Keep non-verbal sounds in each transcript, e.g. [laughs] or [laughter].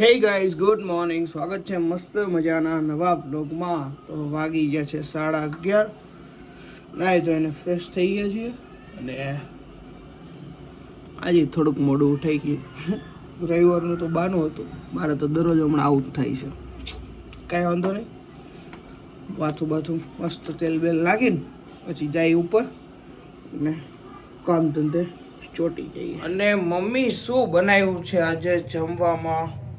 Hey guys good morning સ્વાગત છે મસ્ત મજાના નવા બ્લોગમાં તો વાગી ગયા છે સાડા અગિયાર. નાય તો એને ફ્રેશ થઈ ગયા છીએ. અને આજે થોડુંક મોડું ઉઠાઈ ગયું. રવિવારનું તો બાનું હતું. મારે તો દરરોજ હમણાં જ થાય છે. કાંઈ વાંધો નહીં. બાથું બાથું મસ્ત તેલ બેલ નાખીને પછી જાય ઉપર ને કામ ધંધે ચોટી જઈએ. અને મમ્મી શું બનાવ્યું છે આજે જમવામાં?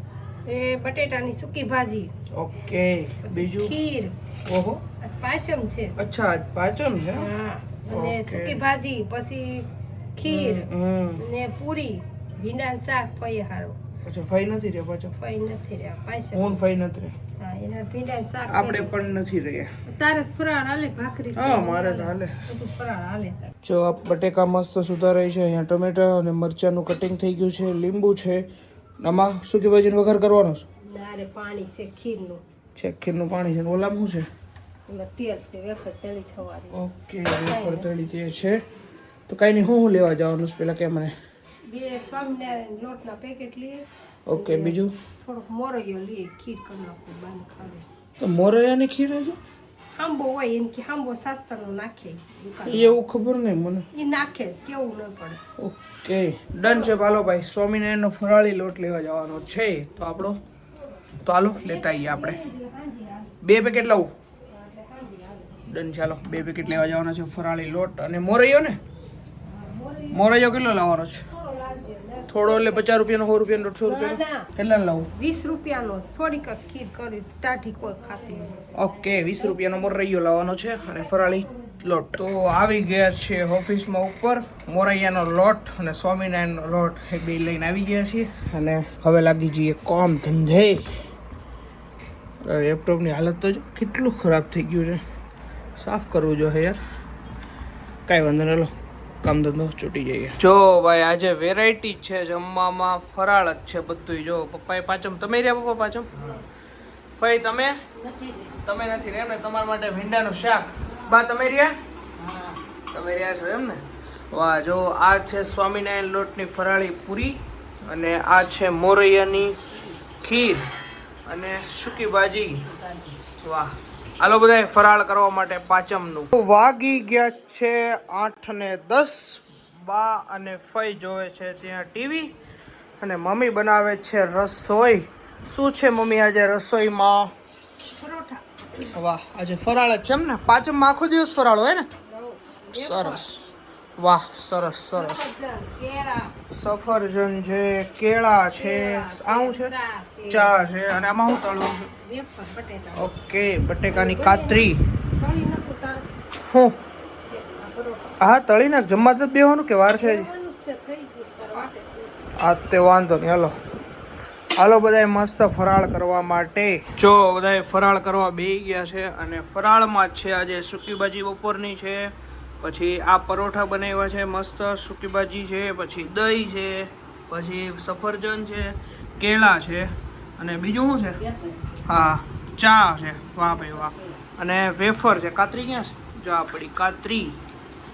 એ બટેટાની સૂકી ભાજી. ઓકે બીજું? ખીર. ઓહો. પાચમ છે. અચ્છા પાચમ છે? હા અને સૂકી ભાજી પછી ખીર ને પૂરી ભીંડા શાક ફઈ હારો. અચ્છા ફઈ નથી રહ્યા પાછો? ફઈ નથી રહ્યા પાછો હું ફઈ નથી રહ્યા. હા એના ભીંડા શાક આપણે પણ નથી રહ્યા. તારે ફરાળ હાલે ભાખરી હા મારે તો હાલે. બધું ફરાળ હાલે જો આ બટેકા મસ્ત સુધારાય છે. અહીંયા ટમેટા અને મરચાનું કટિંગ થઈ ગયું છે. લીંબુ છે. આમાં સૂકી ભાજીનો વઘાર કરવાનો છે? નારે પાણી છે ખીરનું. છે ખીરનું પાણી છે. ને ઓલામાં શું એમાં તેલ છે વેફર તેલી થવાની. ઓકે વેફર તળી છે. તો કાંઈ નહીં હું હું લેવા જવાનું છે પહેલાં કે મને બે સ્વામિનારાયણ લોટના પેકેટ લઈએ ઓકે બીજું? થોડોક મોરૈયો લઈએ ખીર કરી નાખું બાને ખાવે. તો મોરૈયાની ખીર છે હાંબો હોય એમ કે હાંબો શાસ્ત્રનો નાખે. એવું ખબર નહીં મને. એ નાખે કેવું ન પડે. ઓકે. ડન છે પાલો ભાઈ. સ્વામિનારાયણનો ફરાળી લોટ લેવા જવાનો છે. તો આપણો તો હાલો લેતા આવીએ આપણે. બે પેકેટ લાવું? ડન ચાલો બે પેકેટ લેવા જવાના છે ફરાળી લોટ. અને મોરૈયો ને? મોરૈયો કેટલો લાવવાનો છે? થોડો એટલે પચાસ રૂપિયાનો સો રૂપિયાનો દોઢસો રૂપિયાનો? ના. કેટલાનો લાવું? વીસ રૂપિયાનો. થોડીક જ ખીર કરી ટાઢી કોઈ ખાતી ઓકે વીસ રૂપિયાનો મોરૈયો લાવવાનો છે અને ફરાળી લોટ તો આવી ગયા છે ઓફિસમાં ઉપર. મોરૈયાનો લોટ અને સ્વામિનારાયણનો લોટ એ બે લઈને આવી ગયા છીએ. અને હવે લાગી જઈએ કોમ ધંધે. લેપટોપની હાલત તો જો કેટલું ખરાબ થઈ ગયું છે. સાફ કરવું જોઈએ યાર. કાંઈ વાંધો નહીં લો કામ ધંધો છૂટી જઈએ. જો ભાઈ આજે વેરાયટી છે જમવામાં ફરાળ જ છે બધું જો પપ્પાએ પાચમ તમે રહ્યા પપ્પા પાચમ ભાઈ તમે? તમે નથી રહ્યા ને? તમારા માટે ભીંડાનું શાક. બા તમે રહ્યા? તમે રહ્યા છો એમ ને વાહ જો આ છે સ્વામિનારાયણ લોટની ફરાળી પૂરી અને આ છે મોરૈયાની ખીર અને સૂકી ભાજી. વાહ. હાલો બધા ફરાળ કરવા માટે પાચમનું. વાગી ગયા છે આઠ ને દસ. બા અને ફઈ જોવે છે ત્યાં ટીવી અને મમ્મી બનાવે છે રસોઈ. શું છે મમ્મી આજે રસોઈમાં? પરોઠા. વાહ આજે ફરાળ જ છે એમ ને? પાંચમ આખો દિવસ ફરાળ હોય ને? સરસ. વાહ સરસ સરસ. સફરજન, છે કેળા છે આવું છે? ચા છે અને આમાં હું તળું છે? ઓકે બટેકાની કાતરી. હું? હા તળી નાખ. જમવા જ બેવાનું કે વાર છે. આ તે વાંધો નહીં. હાલો. હાલો બધાય મસ્ત ફરાળ કરવા માટે. જો બધાય ફરાળ કરવા બેહી ગયા છે અને ફરાળમાં જ છે આજે સૂકી ભાજી બપોરની છે પછી આ પરોઠા બનાવ્યા છે મસ્ત સૂકી ભાજી છે પછી દહીં છે પછી સફરજન છે કેળા છે અને બીજું શું છે? હા ચા છે વાહ ભાઈ વાહ. અને વેફર છે કાતરી ક્યાં છે? જો આ પડી કાતરી.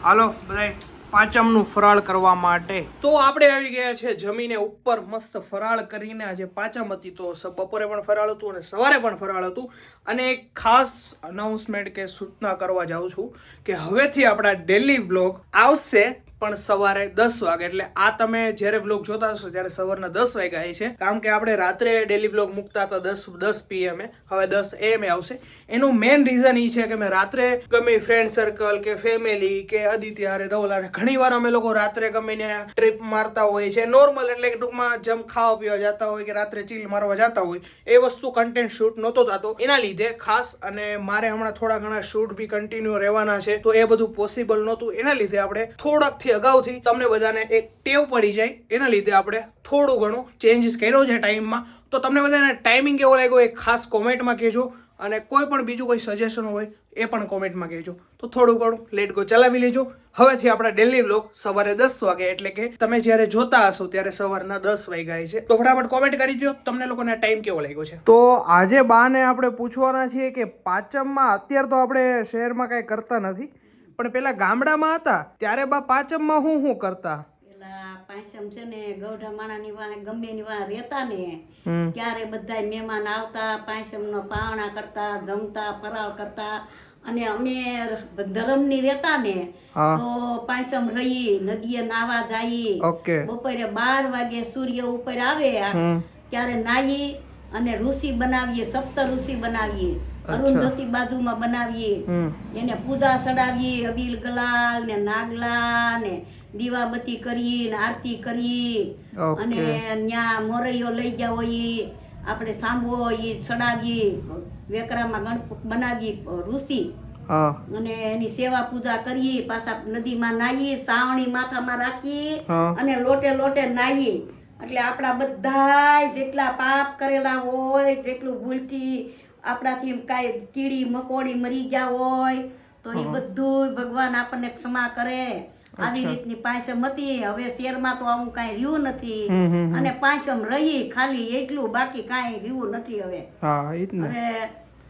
હાલો બધાય પાંચમનું ફરાળ કરવા માટે. તો આપણે આવી ગયા છે જમીને ઉપર મસ્ત ફરાળ કરીને. આજે પાંચમ હતી તો બપોરે પણ ફરાળ હતું અને સવારે પણ ફરાળ હતું. અને એક ખાસ અનાઉન્સમેન્ટ કે સૂચના કરવા જાઉં છું કે હવેથી આપણા ડેલી બ્લોગ આવશે પણ સવારે દસ વાગે, એટલે આ તમે જ્યારે વ્લોગ જોતા હશો ત્યારે સવારના દસ વાગ્યા છે. કારણ કે આપણે રાત્રે ડેલી વ્લોગ મૂકતા હતા દસ દસ પીએમએ હવે દસ એએમએ આવશે. એનું મેઇન રીઝન એ છે કે મેં રાત્રે ગમે ફ્રેન્ડ સર્કલ કે ફેમિલી કે આદિત્ય હારે ધવલ હારે ઘણી વાર અમે લોકો રાત્રે ગમીને ટ્રીપ મારતા હોય છે નોર્મલ એટલે કે ટૂંકમાં જમ ખાવા પીવા જતા હોય કે રાત્રે ચીલ મારવા જતા હોય, એ વસ્તુ કન્ટેન્ટ શૂટ નહોતો થતો. એના લીધે ખાસ અને મારે હમણાં થોડા ઘણા શૂટ બી કન્ટિન્યુ રહેવાના છે, તો એ બધું પોસિબલ નહોતું. એના લીધે આપણે થોડાકથી અગાઉથી તમને બધાને એક ટેવ પડી જાય. એના લીધે આપણે થોડું ઘણું ચેન્જીસ કર્યો છે ટાઈમમાં તો તમને બધાને ટાઈમિંગ કેવો લાગ્યો એ ખાસ કોમેન્ટમાં કહેજો. અને કોઈ પણ બીજું કોઈ સજેશન હોય એ પણ કોમેન્ટમાં કહેજો. તો થોડું ઘણું લેટ ગો ચલાવી લેજો. હવેથી આપણા ડેલી વ્લોગ સવારે દસ વાગે, એટલે કે તમે જ્યારે જોતા હશો ત્યારે સવારના દસ વાગ્યા છે. તો ફટાફટ કોમેન્ટ કરી દો તમને લોકોને ટાઈમ કેવો લાગ્યો છે? તો આજે બાને આપણે પૂછવાના છીએ કે પાંચમમાં અત્યારે તો આપણે શહેરમાં કાંઈ કરતા નથી. પણ પેલા ગામડામાં હતા ત્યારે બા પાંચમમાં હું શું કરતા? પેલા પાંચમ છે ને ગૌઢા માણાની વાહ ગમે ની વાહ રહેતા ને ત્યારે બધા મહેમાન આવતા પાંચમનો પાવણા કરતા જમતા ફરાળ કરતા અને અમે ધરમની રહેતા ને તો પાંચમ રહી નદીએ નાવા જઈએ બપોરે બાર વાગે સૂર્ય ઉપર આવે ત્યારે નાહી અને ઋષિ બનાવીએ સપ્ત ઋષિ બનાવીએ. અરુંધતી બાજુમાં બનાવીએ. એને પૂજા ચડાવીએ અબીલ ગલાલ ને નાગલા ને દીવાબત્તી કરી ને આરતી કરી અને ન્યા મોરૈયો લઈ ગયા હોય આપણે સાંભો એ ચડાવીએ. વેકરામાં ગણપત બનાવીએ ઋષિ. અને એની સેવા પૂજા કરીએ પાછા નદીમાં નાહીએ સાવણી માથામાં રાખીએ અને લોટે લોટે નાહીએ. એટલે આપણા બધા જેટલા પાપ કરેલા હોય જેટલું ભૂલથી આપણાથી કાંઈ કીડી મકોડી મરી ગયા હોય તો એ બધું ભગવાન આપણને ક્ષમા કરે. આવી રીતની પાંચમ હતી. હવે શેરમાં તો આવું કાંઈ રહ્યું નથી. અને પાંચમ રહી ખાલી એટલું બાકી કાંઈ રહ્યું નથી હવે. હવે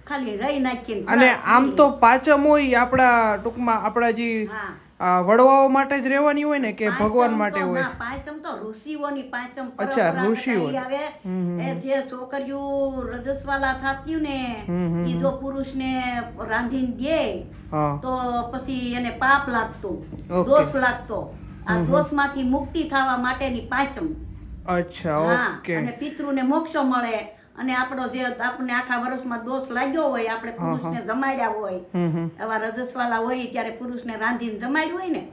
ખાલી રહી નાખીને અને આમ તો પાંચમ હોય આપણા ટૂંકમાં આપણા જે હા. આ વડવાઓ માટે જ રહેવાની હોય ને કે ભગવાન માટે હોય? પાંચમ તો ઋષિઓની પાંચમ અચ્છા, ઋષિઓ. આવે. એ જે છોકરીઓ રજસ્વાલા થાતી ને એ જો પુરુષને રાંધીને દે તો પછી એને પાપ લાગતું દોષ લાગતો. આ દોષમાંથી મુક્તિ થવા માટેની પાંચમ અચ્છા હા ઓકે. અને પિતૃને મોક્ષ મળે. અને આપણો જે આપણને આખા વર્ષમાં દોષ લાગ્યો હોય આપણે પુરુષને જમાડ્યા હોય એવા રજસ્વાલા હોય ત્યારે પુરુષને રાંધીને જમાડ્યું હોય ને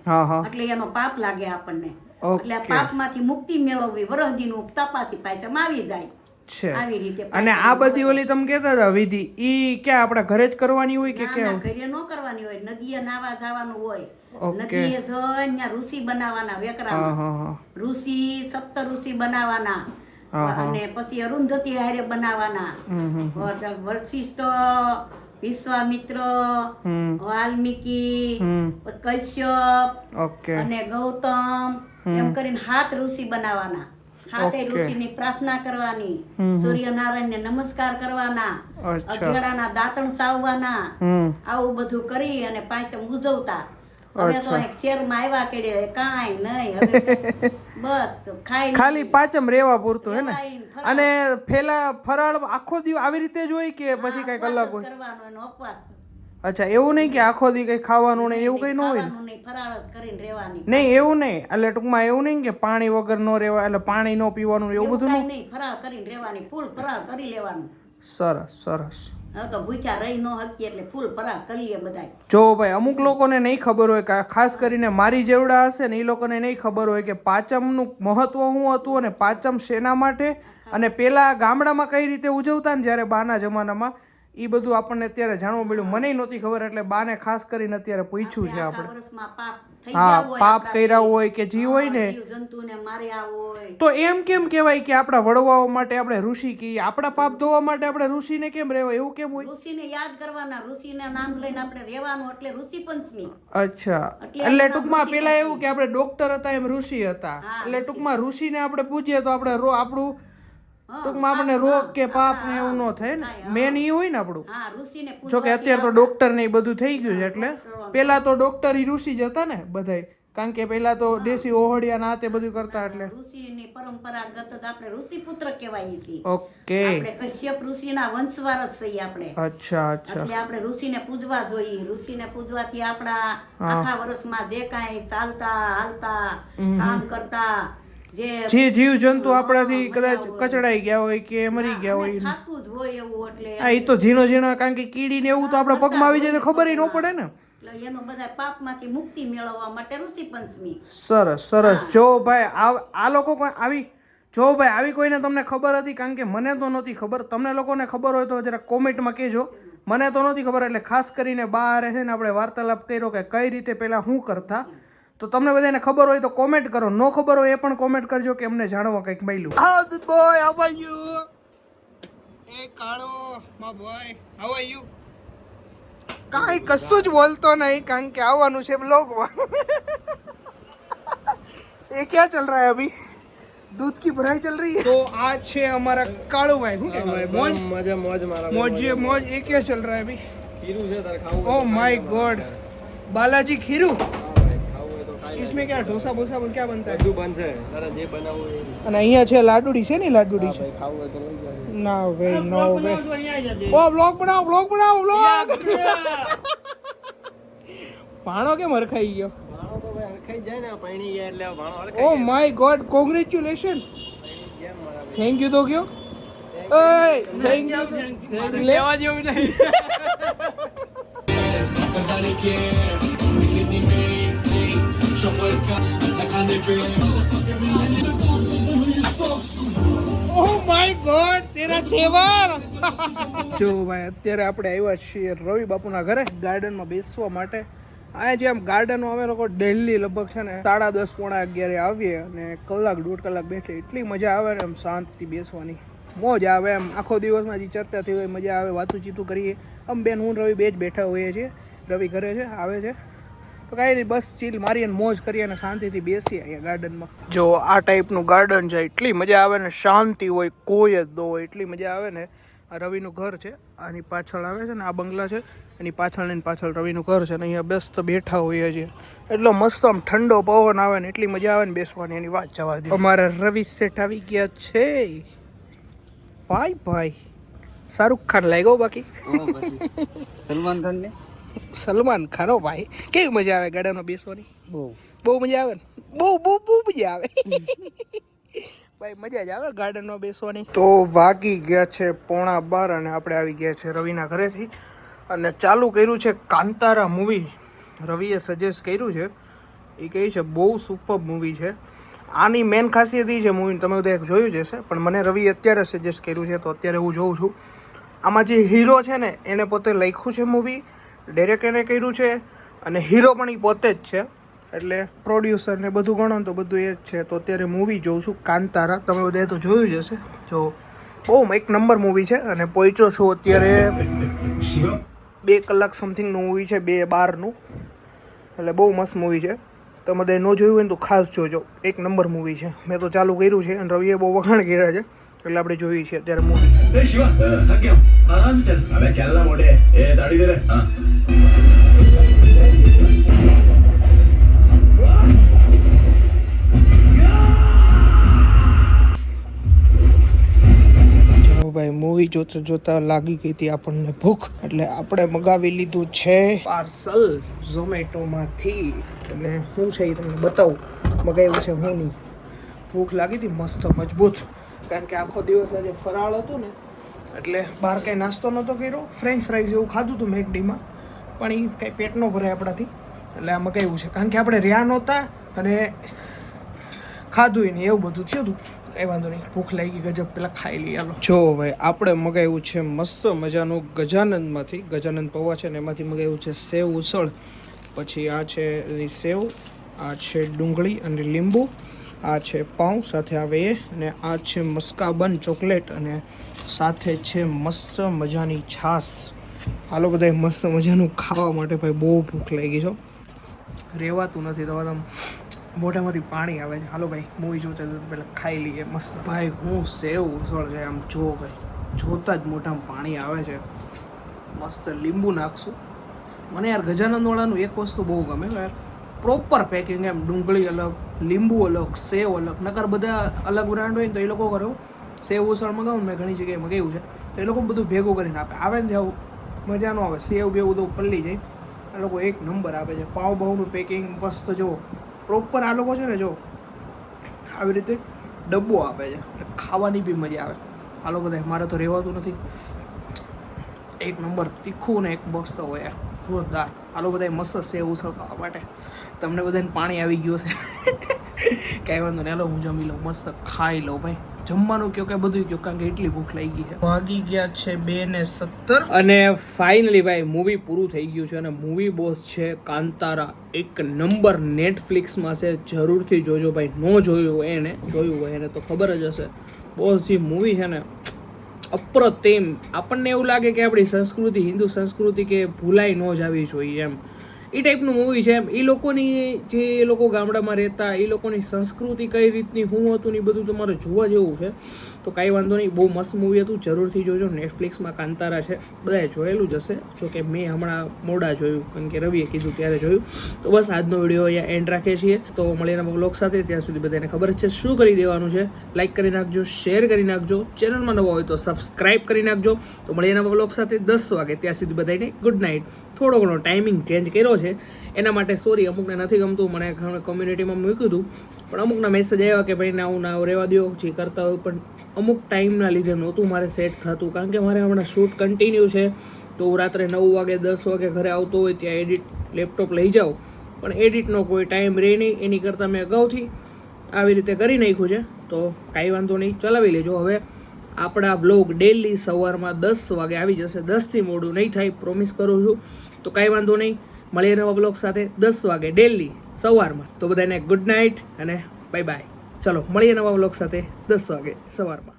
એટલે એનો પાપ લાગે આપણને. એટલે આ પાપમાંથી મુક્તિ મેળવવી વરહદીનું તપાસી પાછળ આવી જાય. છે. આવી રીતે અને આ બધી ઓલી તમે કહેતા હતા વિધિ ઈ કે આપણે ઘરે જ કરવાની હોય કે ઘરે ન કરવાની હોય નદીએ નાવા જવાનું હોય. નદીએ જઈને ઋષિ બનાવવાના વેકરા વેકરામાં ઋષિ સપ્ત ઋષિ બનાવવાના. અને પછી અરુંધતી હારે બનાવવાના વશિષ્ઠ વિશ્વામિત્ર વાલ્મીકી કશ્યપ અને ગૌતમ એમ કરીને હાથ ઋષિ બનાવવાના. હાથે. ઋષિની પ્રાર્થના કરવાની. સૂર્યનારાયણને નમસ્કાર કરવાના. અઘેડાના દાંતણ સાવવાના. આવું બધું કરી અને પાછળ ઉજવતા હવે તો શેરમાં આવ્યા કે કાંઈ નહીં. હવે [laughs] બસ તો ખાઈ ખાલી પાંચમ રેવા પૂરતું હે ને? અને પેલા ફરાળ આખો દિવસ આવી રીતે જ હોય કે પછી કઈ કલાક અલગ હોય કરવાનો એનો ઉપવાસ. અચ્છા એવું નહીં કે આખો દી કઈ ખાવાનું નહીં એવું કઈ ન હોય નહીં એવું નહીં. એટલે ટૂંકમાં એવું નહીં કે પાણી વગર નો રહેવા એટલે પાણી નો પીવાનું એવું બધું નહીં? ફરાળ કરીને રહેવાની ફૂલ ફરાળ કરી લેવાનું. સરસ સરસ. તો ભૂખ્યા રહી ન શકીએ એટલે ફૂલ ફરાળ કરી લઈએ બધાય. જો ભાઈ અમુક લોકોને નહીં ખબર હોય કે ખાસ કરીને મારી જેવડા હશે ને એ લોકોને નહીં ખબર હોય કે પાંચમનું મહત્વ શું હતું અને પાંચમ શેના માટે અને પેલા ગામડામાં કઈ રીતે ઉજવતા ને જ્યારે બાના જમાનામાં એ બધું આપણને અત્યારે જાણવા મળ્યું. મને નહોતી ખબર એટલે બાને ખાસ કરીને અત્યારે પૂછ્યું છે આપણે. હા પાપ કર્યા હોય કે જી હોય ને જંતુને માર્યા હોય. તો એમ કેમ કહેવાય કે આપણા વડવાઓ માટે આપણે ઋષિ કહીએ આપણા પાપ ધોવા માટે આપણે ઋષિને કેમ રહેવાય એવું કેમ હોય? ઋષિને યાદ કરવાના ઋષિના નામ લઈને આપણે રહેવાનું એટલે ઋષિ પંચમી. અચ્છા. એટલે ટૂંકમાં પેલા એવું કે આપણે ડોક્ટર હતા એમ ઋષિ હતા. એટલે ઋષિ. ટૂંકમાં ઋષિને આપણે પૂછીએ તો આપણે રો આપણું ટૂંકમાં આપણને રોગ કે પાપ ને એવું ન થાય ને. મેન એ હોય ને આપણું. જો કે અત્યારે તો ડોક્ટર ને એ બધું થઈ ગયું છે એટલે. પેલા તો ડોક્ટર ઋષિ જ હતા ને બધાય. કારણ કે પેલા તો દેશી ઓહડિયા ના તે બધું કરતા એટલે. ઋષિની પરંપરાગત આપણે ઋષિ પુત્ર કહેવાય છે ઓકે. આપણે કશ્યપ ઋષિના વંશવાર જ છીએ આપણે. અચ્છા અચ્છા. એટલે આપણે ઋષિને પૂજવા જોઈએ. ઋષિને પૂજવાથી આપણા આખા વર્ષમાં જે કાંઈ ચાલતા હાલતા કામ કરતા જે જીવ જંતુ આપણાથી કદાચ કચડાઈ ગયા હોય કે મરી ગયા હોય થાતું જ હોય એવું એટલે એ તો ઝીણો ઝીણો કારણ કે કીડી ને એવું તો આપણા પગમાં આવી જાય તો ખબર ન પડે ને. એટલે એનો બધા પાપમાંથી મુક્તિ મેળવવા માટે ઋષિ પંચમી સરસ. સરસ જો ભાઈ આ આ લોકો કોઈ આવી જો ભાઈ આવી કોઈને તમને ખબર હતી? કારણ કે મને તો નહોતી ખબર. તમને લોકોને ખબર હોય તો જરા કોમેન્ટમાં કહેજો. મને તો નહોતી ખબર એટલે ખાસ કરીને બહાર છે ને આપણે વાર્તાલાપ કર્યો કે કઈ રીતે પહેલાં શું કરતા? તો તમને બધાને ખબર હોય તો કોમેન્ટ કરો. ન ખબર હોય એ પણ કોમેન્ટ કરજો કે અમને જાણવા કંઈક મળ્યું. હાઉ દૂધ બોય હાઉ આર યુ એ કાળો મા બોય હાઉ આર યુ કાંઈ કશું જ બોલતો નહીં કારણ કે આવવાનું છે બ્લોગમાં એ ક્યાં ચલ રહા અભી? દૂધ કી ભરાઈ ચલ રહી તો આ છે અમારા કાળો ભાઈ મોજ? મજા મોજ મારા મોજે મોજ. એ ક્યાં ચલ રહા અભી? ખીરું છે તાર ખાવું ઓ માય ગોડ બાલાજી ખીરું? इसमें क्या ढोसा बोसा बोल क्या बनता है બધું બનશે તારે જે બનાવવું એ અને અહીંયા છે લાડુડી છે ને લાડુડી છે ભાઈ ખાવું હોય તો લઈ જાઓ ના વે નો વે ઓ બ્લોગ બનાવો બ્લોગ બનાવો બ્લોગ ભાણો કેમ હરખાઈ ગયો ભાણો તો ભાઈ હરખાઈ જ જાય ને પૈણી ગયા એટલે ભાણો ઓ હરખાઈ માય ગોડ કોંગ્રેચ્યુલેશન કેમ મારા થેન્ક યુ તો કયો ઓય થેન્ક યુ લેવા જેવું નહીં [laughs] ઓ માય ગોડ તેરા તેવર જો ભાઈ, અત્યારે આપણે આવ્યા છીએ રવિ બાપુના ઘરે ગાર્ડનમાં બેસવા માટે. અહીંયા જે આમ ગાર્ડનમાં અમે લોકો ડેલી લગભગ છે ને સાડા દસ પોણા અગિયારે આવીએ અને કલાક દોઢ કલાક બેઠે. એટલી મજા આવે ને એમ શાંતિથી બેસવાની. મોજ આવે એમ. આખો દિવસમાં જે ચર્ચા થઈ હોય, મજા આવે વાતું ચીતું કરીએ. આમ બેન, હું રવિ બે જ બેઠા હોઈએ છીએ. રવિ ઘરે છે, આવે છે. તો કાંઈ નહીં બસ ચીલ મારી અને મોજ કરીએ અને શાંતિથી બેસીએ અહીંયા ગાર્ડનમાં. જો આ ટાઈપનું ગાર્ડન છે એટલી મજા આવે ને શાંતિ હોય કોઈ જ ન હોય એટલી મજા આવે ને આ રવિનું ઘર છે આની પાછળ આવે છે ને આ બંગલા છે એની પાછળ ને પાછળ રવિનું ઘર છે ને અહીંયા બેસ્ત બેઠા હોઈએ છીએ. એટલો મસ્ત આમ ઠંડો પવન આવે ને એટલી મજા આવે ને બેસવાની એની વાત જવા દે. અમારા રવિ સેઠ આવી ગયા છે. ભાઈ ભાઈ. શાહરુખ ખાન લાગ્યો બાકી? સલમાન ખાન ને સલમાન ખાનો ભાઈ. કેવી મજા આવે ગાર્ડનમાં બેસવાની? બહુ. બહુ મજા આવે ને? બહુ બહુ બહુ મજા આવે. ભાઈ મજા જ આવે ગાર્ડનમાં બેસવાની. તો વાગી ગયા છે પોણા બાર અને આપણે આવી ગયા છે રવિના ઘરેથી. અને ચાલુ કર્યું છે કાંતારા મૂવી રવિએ સજેસ્ટ કર્યું છે. એ કહે છે બહુ સુપર મૂવી છે. આની મેન ખાસિયત એ છે મૂવી તમે બધા એક જોયું જ હશે પણ મને રવિએ અત્યારે સજેસ્ટ કર્યું છે તો અત્યારે હું જોઉં છું. આમાં જે હીરો છે ને એને પોતે લખ્યું છે મૂવી ડાયરેક્ટ એને કર્યું છે અને હીરો પણ એ પોતે જ છે એટલે પ્રોડ્યુસર ને બધું ગણો તો બધું એ જ છે તો અત્યારે મૂવી જોઉં છું કાંતારા તમે બધા તો જોયું જ હશે જો બહુ એક નંબર મૂવી છે અને પહોંચ્યો છું અત્યારે બે કલાક સમથિંગનું મૂવી છે બે બારનું એટલે બહુ મસ્ત મૂવી છે તમે બધા ન જોયું હોય તો ખાસ જોજો એક નંબર મૂવી છે મેં તો ચાલુ કર્યું છે અને રવિએ બહુ વખાણ કર્યા છે એટલે આપણે જોઈએ છીએ અત્યારે મૂવી મૂવી જોતા જોતા લાગી ગઈ હતી આપણને ભૂખ. એટલે આપણે મગાવી લીધું છે પાર્સલ ઝોમેટોમાંથી અને શું છે એ તમને બતાવું. મગાવ્યું છે હું નહીં. ભૂખ લાગી હતી, મસ્ત મજબૂત. કારણ કે આખો દિવસ આજે ફરાળ હતું ને, એટલે બહાર કંઈ નાસ્તો નહોતો કર્યો. ફ્રેન્ચ ફ્રાઈઝ એવું ખાધું હતું મેકડીમાં, પણ એ કંઈ પેટ ન ભરાય આપણાથી. એટલે આ મગાવ્યું છે. કારણ કે આપણે રહ્યા નહોતા અને ખાધું નહીં, એવું બધું થયું હતું. કઈ વાંધો નહીં. ભૂખ લાગી ગજબ પેલા ખાઈ લઈએ હાલો. જો ભાઈ આપણે મગાવ્યું છે મસ્ત મજાનું ગજાનંદમાંથી ગજાનંદ પૌવા છે ને એમાંથી મગાવ્યું છે સેવ ઉસળ. પછી આ છે સેવ આ છે ડુંગળી અને લીંબુ આ છે પાઉં સાથે આવે એ અને આ છે મસ્કાબન ચોકલેટ અને સાથે છે મસ્ત મજાની છાશ. હાલો બધાય મસ્ત મજાનું ખાવા માટે ભાઈ બહુ ભૂખ લાગી છો રહેવાતું નથી તમારે મોઢામાંથી પાણી આવે છે. હાલો ભાઈ મૂવી જોતા જોતા પહેલાં ખાઈ લઈએ મસ્ત. ભાઈ, હું સેવ ઉસળ છે આમ જો ભાઈ, જોતા જ મોઢામાં પાણી આવે છે. મસ્ત લીંબુ નાખશું. મને યાર ગજાનંદવાળાનું એક વસ્તુ બહુ ગમે યાર. પ્રોપર પેકિંગ એમ. ડુંગળી અલગ, લીંબુ અલગ, સેવ અલગ. નકર બધા અલગ બ્રાન્ડ હોય ને તો એ લોકો કરો સેવ ઉસળ મગાવું મેં ઘણી જગ્યાએ મગાવ્યું છે. તો એ લોકો બધું ભેગું કરીને આપે. આવે ને જાવ. મજા ન આવે. સેવ બેવું તો પલ્લી જાય. આ લોકો એક નંબર આપે છે. પાવ ભાવનું પેકિંગ મસ્ત જો પ્રોપર આ લોકો છે ને જો આવી રીતે ડબ્બો આપે છે. ખાવાની બી મજા આવે. હાલો બધા મારે તો રહેવાતું નથી. એક નંબર તીખું ને એક મસ્ત હોય જોરદાર. જોરદાર લોકો બધા મસ્ત સેવ ઉછળવા માટે. તમને બધાને પાણી આવી ગયું છે [laughs] કાંઈ વાંધો નહીં. હાલો, હું જમી લઉં. મસ્ત ખાઈ લઉં, ભાઈ. જમવાનું કયો કે બધું કયો કારણ કે એટલી ભૂખ લાગી છે. વાગી ગયા છે બે ને સત્તર. અને ફાઇનલી ભાઈ મૂવી પૂરું થઈ ગયું છે અને મૂવી બોસ છે કાંતારા. એક નંબર નેટફ્લિક્સમાં છે જરૂરથી જોજો ભાઈ ન જોયું હોય એને જોયું હોય એને તો ખબર જ હશે. બોસ જે મૂવી છે ને અપ્રતિમ. આપણને એવું લાગે કે આપણી સંસ્કૃતિ હિન્દુ સંસ્કૃતિ કે ભૂલાઈ ન જાવી જોઈએ એમ. એ ટાઈપનું મૂવી છે. એ લોકોની જે એ લોકો ગામડામાં રહેતા, એ લોકોની સંસ્કૃતિ કઈ રીતની શું હતું ને એ બધું તમારે જોવા જેવું છે. તો કાંઈ વાંધો નહીં, બહુ મસ્ત મૂવી હતું. જરૂરથી જોજો. નેટફ્લિક્સમાં કાંતારા છે. બધાએ જોયેલું જ હશે. જોકે મેં હમણાં મોડા જોયું, કારણ કે રવિએ કીધું ત્યારે જોયું. તો બસ આજનો વીડિયો અહીંયા એન્ડ રાખીએ છીએ. તો મળીને બ્લોગ સાથે. ત્યાં સુધી બધાને ખબર છે શું કરી દેવાનું છે. લાઇક કરી નાખજો શેર કરી નાખજો. ચેનલમાં નવો હોય તો સબસ્ક્રાઇબ કરી નાખજો. તો મળીને બ્લોગ સાથે દસ વાગે. ત્યાં સુધી બધાને ગુડ નાઇટ થોડો ઘણો ટાઈમિંગ ચેન્જ કર્યો છે. એના માટે સોરી અમુકને નથી ગમતું. મને કમ્યુનિટીમાં મૂક્યું હતું. પણ અમુકના મેસેજ આવ્યા કે ભાઈ, ના આવું ના રહેવા દો જે કરતા હોય. પણ અમુક ટાઈમના લીધે નહોતું મારે સેટ થતું. કારણ કે મારે હમણાં શૂટ કન્ટિન્યુ છે. તો હું રાત્રે નવ વાગે, દસ વાગે ઘરે આવતો હોય, ત્યાં એડિટ લેપટોપ લઈ જાઉં. પણ એડિટનો કોઈ ટાઈમ રહે નહીં. એની કરતાં મેં અગાઉથી આવી રીતે કરી નાખ્યું છે. તો કાંઈ વાંધો નહીં. ચલાવી લેજો. હવે આપણા બ્લોગ ડેલી સવારમાં દસ વાગે આવી જશે. દસથી મોડું નહીં થાય પ્રોમિસ કરું છું. તો કાંઈ વાંધો નહીં. મળીએ નવા બ્લોગ સાથે દસ વાગે ડેલી સવારમાં. તો બધાને ગુડ નાઇટ અને બાય બાય ચલો, મળીએ નવા બ્લોગ સાથે દસ વાગે સવારમાં.